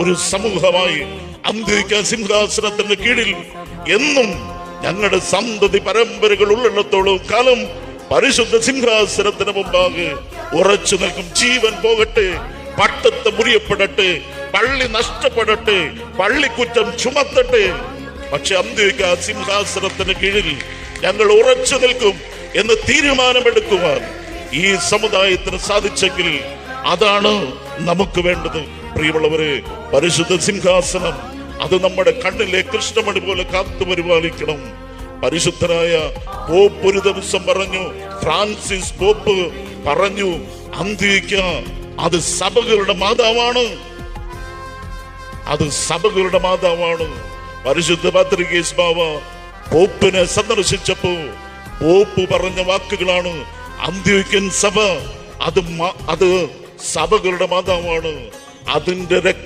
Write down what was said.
ഒരു സമൂഹമായി അന്ത്യക്ക സിംഹാസനത്തിന്റെ കീഴിൽ എന്നും ഞങ്ങളുടെ സന്തതി പരമ്പരകൾ ഉള്ളിടത്തോളം കാലം പരിശുദ്ധ സിംഹാസനത്തിന് മുമ്പാകെ ഉറച്ചു നിൽക്കും. ജീവൻ പോകട്ടെ പട്ടത്ത് മുറിയപ്പെടട്ടെ പള്ളി നഷ്ടപ്പെടട്ടെ പള്ളിക്കുറ്റം ചുമത്തട്ടെ. പക്ഷെ അന്ത്യക്ക സിംഹാസനത്തിന് കീഴിൽ ഞങ്ങൾ ഉറച്ചു നിൽക്കും എന്ന് തീരുമാനമെടുക്കുവാൻ ഈ സമുദായത്തിന് സാധിച്ചെങ്കിൽ അതാണ് നമുക്ക് വേണ്ടത്. പ്രിയമുള്ളവരെ പരിശുദ്ധ സിംഹാസനം അത് നമ്മുടെ കണ്ണിലെ കൃഷ്ണമണി പോലെ കാത്തു പരിപാലിക്കണം. പരിശുദ്ധനായ പോപ്പ് ഒരു ദിവസം പറഞ്ഞു ഫ്രാൻസിസ് പോപ്പ് പറഞ്ഞു അന്തിക്ക അത് സഭകളുടെ മാതാവാണ്. അത് സഭകളുടെ മാതാവാണ്. പരിശുദ്ധ പത്രികേസ് ബാവ പോപ്പിനെ സന്ദർശിച്ചപ്പോ പോപ്പ് പറഞ്ഞ വാക്കുകളാണ് അന്ത്യോക്യൻ സഭ അത് അത് സഭകളുടെ മാതാവാണ്. അതിന്റെ രക്തം